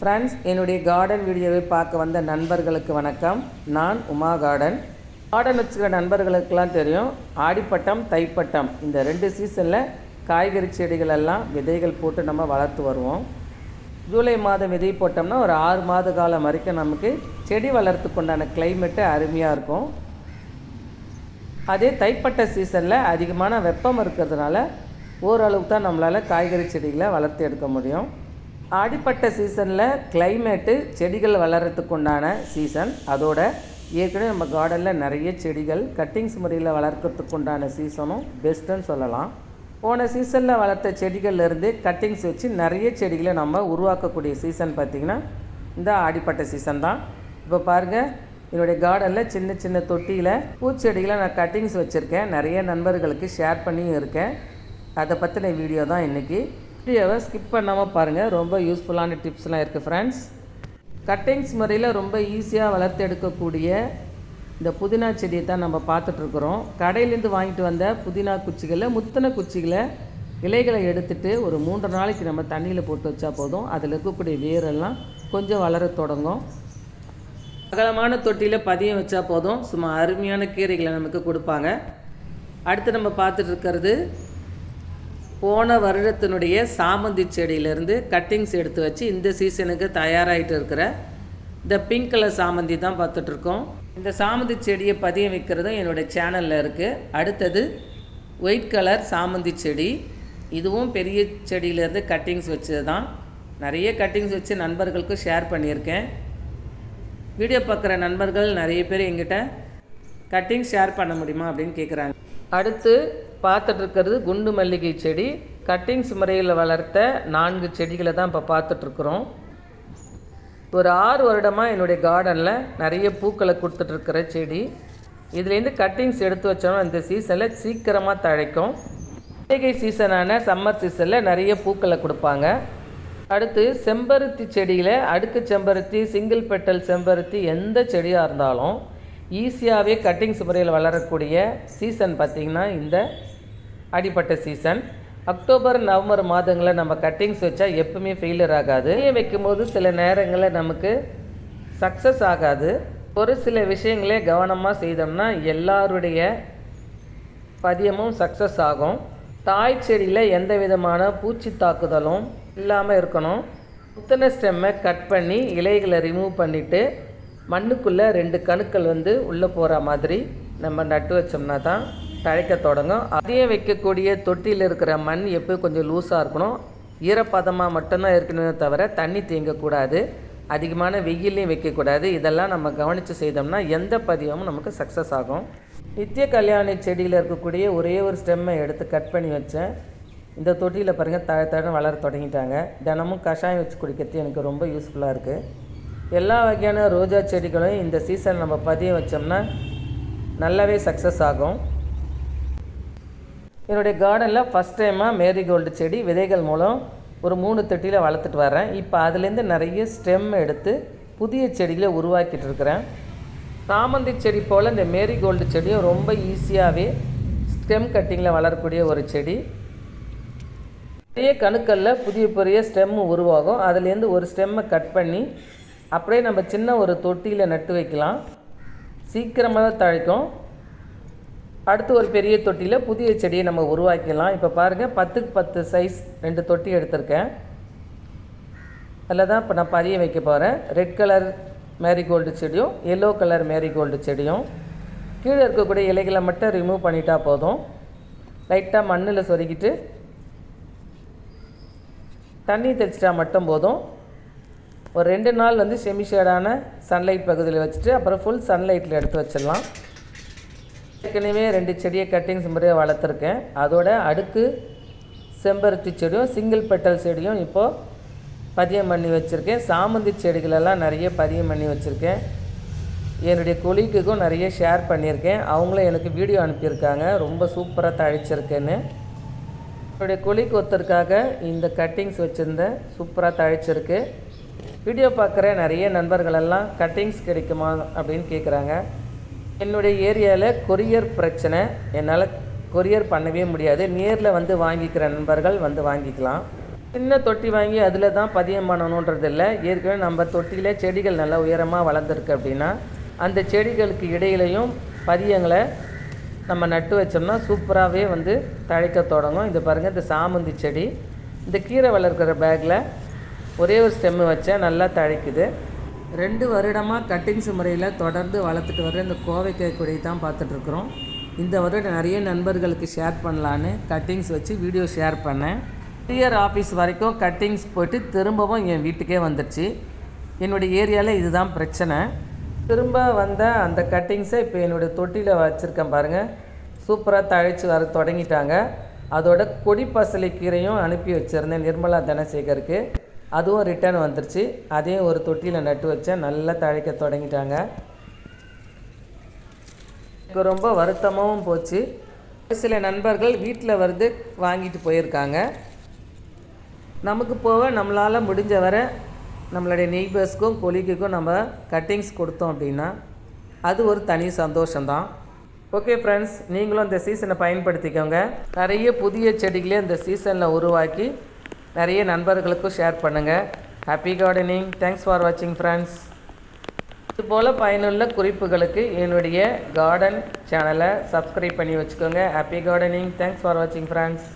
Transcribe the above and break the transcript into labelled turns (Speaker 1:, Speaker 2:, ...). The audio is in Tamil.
Speaker 1: ஃப்ரெண்ட்ஸ் என்னுடைய கார்டன் வீடியோவை பார்க்க வந்த நண்பர்களுக்கு வணக்கம். நான் உமா கார்டன் கார்டன் வச்சுக்கிற நண்பர்களுக்கெல்லாம் தெரியும் ஆடிப்பட்டம் தைப்பட்டம். இந்த ரெண்டு சீசனில் காய்கறி செடிகள் எல்லாம் விதைகள் போட்டு நம்ம வளர்த்து வருவோம். ஜூலை மாதம் விதை போட்டோம்னா ஒரு ஆறு மாத காலம் வரைக்கும் நமக்கு செடி வளர்த்துக்குண்டான கிளைமேட்டு அருமையாக இருக்கும். அதே தைப்பட்ட சீசனில் அதிகமான வெப்பம் இருக்கிறதுனால ஓரளவுக்கு தான் நம்மளால் காய்கறி செடிகளை வளர்த்து எடுக்க முடியும். ஆடிப்பட்ட சீசனில் கிளைமேட்டு செடிகள் வளர்கிறதுக்கு உண்டான சீசன் அதோட ஏற்கனவே நம்ம கார்டனில் நிறைய செடிகள் கட்டிங்ஸ் முறையில் வளர்க்கறதுக்கு உண்டான சீசனும் பெஸ்ட்டுன்னு சொல்லலாம். போன சீசனில் வளர்த்த செடிகள்லேருந்து கட்டிங்ஸ் வச்சு நிறைய செடிகளை நம்ம உருவாக்கக்கூடிய சீசன் பார்த்திங்கன்னா இந்த ஆடிப்பட்ட சீசன் தான். இப்போ பாருங்கள் என்னுடைய கார்டனில் சின்ன சின்ன தொட்டியில் பூச்செடிகளை நான் கட்டிங்ஸ் வச்சுருக்கேன். நிறைய நண்பர்களுக்கு ஷேர் பண்ணியும் இருக்கேன். அதை பற்றின வீடியோ தான் இன்றைக்கி வீடியோவை ஸ்கிப் பண்ணாமல் பாருங்கள் ரொம்ப யூஸ்ஃபுல்லான டிப்ஸ்லாம் இருக்குது ஃப்ரெண்ட்ஸ் கட்டிங்ஸ் முறையில் ரொம்ப ஈஸியாக வளர்த்து எடுக்கக்கூடிய இந்த புதினா செடியை தான் நம்ம பார்த்துட்ருக்குறோம் கடையிலேருந்து வாங்கிட்டு வந்த புதினா குச்சிகளை முத்தின குச்சிகளை இலைகளை எடுத்துட்டு ஒரு மூன்று நாளைக்கு நம்ம தண்ணியில் போட்டு வச்சா போதும். அதில் இருக்கக்கூடிய வேரெல்லாம் கொஞ்சம் வளர தொடங்கும். அகலமான தொட்டியில் பதியம் வச்சா போதும். சும்மா அருமையான கீரைகளை நமக்கு கொடுப்பாங்க. அடுத்து நம்ம பார்த்துட்டு இருக்கிறது போன வருடத்தினுடைய சாமந்தி செடியிலேருந்து கட்டிங்ஸ் எடுத்து வச்சு இந்த சீசனுக்கு தயாராகிட்டு இருக்கிற இந்த பிங்க் கலர் சாமந்தி தான் பார்த்துட்ருக்கோம். இந்த சாமந்தி செடியை பதியம் வைக்கிறதும் என்னோடய சேனலில் இருக்குது அடுத்தது ஒயிட் கலர் சாமந்தி செடி. இதுவும் பெரிய செடியிலேருந்து கட்டிங்ஸ் வச்சது தான் நிறைய கட்டிங்ஸ் வச்சு நண்பர்களுக்கும் ஷேர் பண்ணியிருக்கேன். வீடியோ பார்க்குற நண்பர்கள் நிறைய பேர் எங்கிட்ட கட்டிங் ஷேர் பண்ண முடியுமா அப்படின்னு கேட்குறாங்க அடுத்து பார்த்துட்டு இருக்கிறது குண்டு மல்லிகை செடி. கட்டிங்ஸ் முறையில் வளர்த்த நான்கு செடிகளை தான் இப்போ பார்த்துட்ருக்குறோம். ஒரு ஆறு வருடமாக என்னுடைய கார்டனில் நிறைய பூக்களை கொடுத்துட்ருக்கிற செடி. இதுலேருந்து கட்டிங்ஸ் எடுத்து வச்சோம்னா இந்த சீசனில் சீக்கிரமாக தழைக்கும். மல்லிகை சீசனான சம்மர் சீசனில் நிறைய பூக்களை கொடுப்பாங்க. அடுத்து செம்பருத்தி செடியில் அடுக்கு செம்பருத்தி சிங்கிள் பெட்டல் செம்பருத்தி எந்த செடியாக இருந்தாலும் ஈஸியாகவே கட்டிங்ஸ் முறையில் வளரக்கூடிய சீசன் பார்த்திங்கன்னா இந்த அடிப்பட்ட சீசன் அக்டோபர் நவம்பர் மாதங்களில் நம்ம கட்டிங்ஸ் வச்சா எப்பவுமே ஃபெயிலியர் ஆகாது. வைக்கும்போது சில நேரங்களில் நமக்கு சக்ஸஸ் ஆகாது. ஒரு சில விஷயங்களே கவனமாக செய்தோம்னா எல்லாருடைய பதியமும் சக்ஸஸ் ஆகும். தாய் செடியில் எந்த விதமான பூச்சி தாக்குதலும் இல்லாமல் இருக்கணும். புத்தன ஸ்டெம்மை கட் பண்ணி இலைகளை ரிமூவ் பண்ணிவிட்டு மண்ணுக்குள்ளே ரெண்டு கணுக்கள் வந்து உள்ளே போகிற மாதிரி நம்ம நட்டு வச்சோம்னா தான் தழைக்க தொடங்கும். அதையே வைக்கக்கூடிய தொட்டியில் இருக்கிற மண் எப்போ கொஞ்சம் லூஸாக இருக்கணும். ஈரப்பதமாக மட்டும்தான் இருக்கணுமே தவிர தண்ணி தேங்கக்கூடாது. அதிகமான வெயிலையும் வைக்கக்கூடாது. இதெல்லாம் நம்ம கவனித்து செய்தோம்னா எந்த பதியமும் நமக்கு சக்ஸஸ் ஆகும். நித்திய கல்யாணி செடியில் இருக்கக்கூடிய ஒரே ஒரு ஸ்டெம்மை எடுத்து கட் பண்ணி வச்சேன். இந்த தொட்டியில் பாருங்கள் தழ தழ வளர தொடங்கிட்டாங்க. தினமும் கஷாயம் வச்சு குடிக்கிறது எனக்கு ரொம்ப யூஸ்ஃபுல்லாக இருக்குது எல்லா வகையான ரோஜா செடிகளையும் இந்த சீசன் நம்ம பதிய வச்சோம்னா நல்லாவே சக்ஸஸ் ஆகும். என்னுடைய கார்டனில் ஃபஸ்ட் டைமாக மேரிகோல்டு செடி விதைகள் மூலம் ஒரு மூணு தொட்டியில் வளர்த்துட்டு வரேன் இப்போ அதுலேருந்து நிறைய ஸ்டெம் எடுத்து புதிய செடிகளை உருவாக்கிட்டு இருக்கிறேன். சாமந்தி செடி போல் இந்த மேரிகோல்டு செடியும் ரொம்ப ஈஸியாகவே ஸ்டெம் கட்டிங்கில் வளரக்கூடிய ஒரு செடி. நிறைய கணுக்களில் புதிய புதிய ஸ்டெம்மு உருவாகும். அதுலேருந்து ஒரு ஸ்டெம்மை கட் பண்ணி அப்படியே நம்ம சின்ன ஒரு தொட்டியில் நட்டு வைக்கலாம். சீக்கிரமாக தழைக்கும் அடுத்து ஒரு பெரிய தொட்டியில் புதிய செடியை நம்ம உருவாக்கிடலாம். இப்போ பாருங்கள் பத்துக்கு பத்து சைஸ் ரெண்டு தொட்டி எடுத்திருக்கேன். அதில் தான் இப்போ நான் பரிய வைக்க போகிறேன் ரெட் கலர் மேரிகோல்டு செடியும் எல்லோ கலர் மேரிகோல்டு செடியும். கீழே இருக்கக்கூடிய இலைகளை மட்டும் ரிமூவ் பண்ணிட்டா போதும். லைட்டாக மண்ணில் சொருகிட்டு தண்ணி தெளிச்சிட்டா மட்டும் போதும். ஒரு ரெண்டு நாள் வந்து செமி ஷேடான சன்லைட் பகுதியில் வச்சுட்டு அப்புறம் ஃபுல் சன்லைட்டில் எடுத்து வச்சிடலாம். ஏற்கனவே ரெண்டு செடியை கட்டிங்ஸ் முறையாக வளர்த்துருக்கேன். அதோட அடுக்கு செம்பருத்தி செடியும் சிங்கிள் பெட்டல் செடியும் இப்போது பதியம் பண்ணி வச்சுருக்கேன். சாமந்தி செடிகளெல்லாம் நிறைய பதியம் பண்ணி வச்சுருக்கேன். என்னுடைய கொலிக்குக்கும் நிறைய ஷேர் பண்ணியிருக்கேன். அவங்களும் எனக்கு வீடியோ அனுப்பியிருக்காங்க. ரொம்ப சூப்பராக தழிச்சிருக்கேன்னு. என்னுடைய குழிக்கு ஒருத்தருக்காக இந்த கட்டிங்ஸ் வச்சுருந்தேன். சூப்பராக தழிச்சிருக்கு. வீடியோ பார்க்குற நிறைய நண்பர்களெல்லாம் கட்டிங்ஸ் கிடைக்குமா அப்படின்னு கேட்குறாங்க என்னுடைய ஏரியாவில் கொரியர் பிரச்சனை. என்னால் கொரியர் பண்ணவே முடியாது. நேரில் வந்து வாங்கிக்கிற நண்பர்கள் வந்து வாங்கிக்கலாம். சின்ன தொட்டி வாங்கி அதில் தான் பதியம் பண்ணணுன்றது இல்லை. ஏற்கனவே நம்ம தொட்டியிலே செடிகள் நல்லா உயரமாக வளர்ந்துருக்கு அப்படின்னா அந்த செடிகளுக்கு இடையிலையும் பதியங்களை நம்ம நட்டு வச்சோம்னா சூப்பராகவே வந்து தழைக்க தொடங்கும். இந்த பாருங்கள் இந்த சாமந்தி செடி. இந்த கீரை வளர்க்குற பேக்கில் ஒரே ஒரு ஸ்டெம்மு வச்சேன் நல்லா தழைக்குது. ரெண்டு வருடமாக கட்டிங்ஸ் முறையில் தொடர்ந்து வளர்த்துட்டு வர இந்த கோவை கொடி தான் பார்த்துட்ருக்குறோம் இந்த வருடம் நிறைய நண்பர்களுக்கு ஷேர் பண்ணலான்னு கட்டிங்ஸ் வச்சு வீடியோ ஷேர் பண்ணேன். டிஆர் ஆஃபீஸ் வரைக்கும் கட்டிங்ஸ் போயிட்டு திரும்பவும் என் வீட்டுக்கே வந்துடுச்சு என்னுடைய ஏரியாவில் இதுதான் பிரச்சனை. திரும்ப வந்த அந்த கட்டிங்ஸை இப்போ என்னுடைய தொட்டியில் வச்சுருக்கேன் பாருங்கள் சூப்பராக தழைச்சி வர தொடங்கிட்டாங்க. அதோட கொடி பசலை கீரையும் அனுப்பி வச்சுருந்தேன் நிர்மலா தனசேகருக்கு. அதுவும் ரிட்டர்ன் வந்துருச்சு. அதையும் ஒரு தொட்டியில் நட்டு வச்சேன் நல்லா தழைக்க தொடங்கிட்டாங்க. எனக்கு ரொம்ப வருத்தமாகவும் போச்சு. சில நண்பர்கள் வீட்டில் வந்து வாங்கிட்டு போயிருக்காங்க. நமக்கு போக நம்மளால் முடிஞ்ச வரை நம்மளுடைய நெய்பர்ஸ்க்கும் கொலிக்குக்கும் நம்ம கட்டிங்ஸ் கொடுத்தோம் அப்படின்னா அது ஒரு தனி சந்தோஷம்தான். ஓகே ஃப்ரெண்ட்ஸ் நீங்களும் இந்த சீசனை பயன்படுத்திக்கோங்க. நிறைய புதிய செடிகளே இந்த சீசனில் உருவாக்கி நிறைய நண்பர்களுக்கும் ஷேர் பண்ணுங்கள் ஹாப்பி கார்டனிங் தேங்க்ஸ் ஃபார் வாட்சிங் ஃப்ரெண்ட்ஸ் இதுபோல் பயனுள்ள குறிப்புகளுக்கு என்னுடைய கார்டன் சேனலை சப்ஸ்கிரைப் பண்ணி வச்சுக்கோங்க. ஹாப்பி கார்டனிங் தேங்க்ஸ் ஃபார் வாட்சிங் ஃப்ரெண்ட்ஸ்